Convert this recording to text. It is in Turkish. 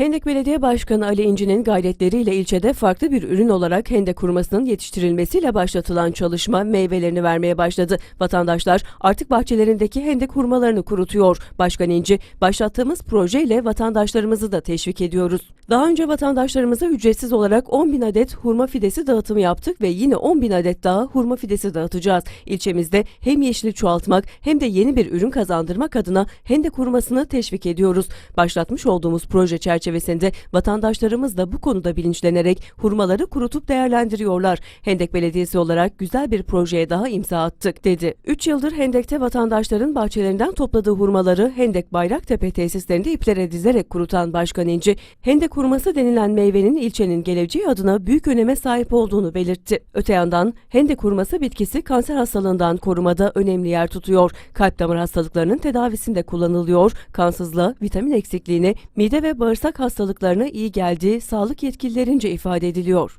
Hendek Belediye Başkanı Ali İnci'nin gayretleriyle ilçede farklı bir ürün olarak hendek hurmasının yetiştirilmesiyle başlatılan çalışma meyvelerini vermeye başladı. Vatandaşlar artık bahçelerindeki hendek hurmalarını kurutuyor. Başkan İnci, başlattığımız projeyle vatandaşlarımızı da teşvik ediyoruz. Daha önce vatandaşlarımıza ücretsiz olarak 10 bin adet hurma fidesi dağıtımı yaptık ve yine 10 bin adet daha hurma fidesi dağıtacağız. İlçemizde hem yeşili çoğaltmak hem de yeni bir ürün kazandırmak adına hendek hurmasını teşvik ediyoruz. Başlatmış olduğumuz proje çerçevesinde vatandaşlarımız da bu konuda bilinçlenerek hurmaları kurutup değerlendiriyorlar. Hendek Belediyesi olarak güzel bir projeye daha imza attık dedi. 3 yıldır Hendek'te vatandaşların bahçelerinden topladığı hurmaları Hendek Bayraktepe tesislerinde iplere dizerek kurutan Başkan İnci, Hendek hurması denilen meyvenin ilçenin geleceği adına büyük öneme sahip olduğunu belirtti. Öte yandan Hendek hurması bitkisi kanser hastalığından korumada önemli yer tutuyor. Kalp damar hastalıklarının tedavisinde kullanılıyor. Kansızlığa, vitamin eksikliğine, mide ve bağırsak hastalıklarına iyi geldiği sağlık yetkililerince ifade ediliyor.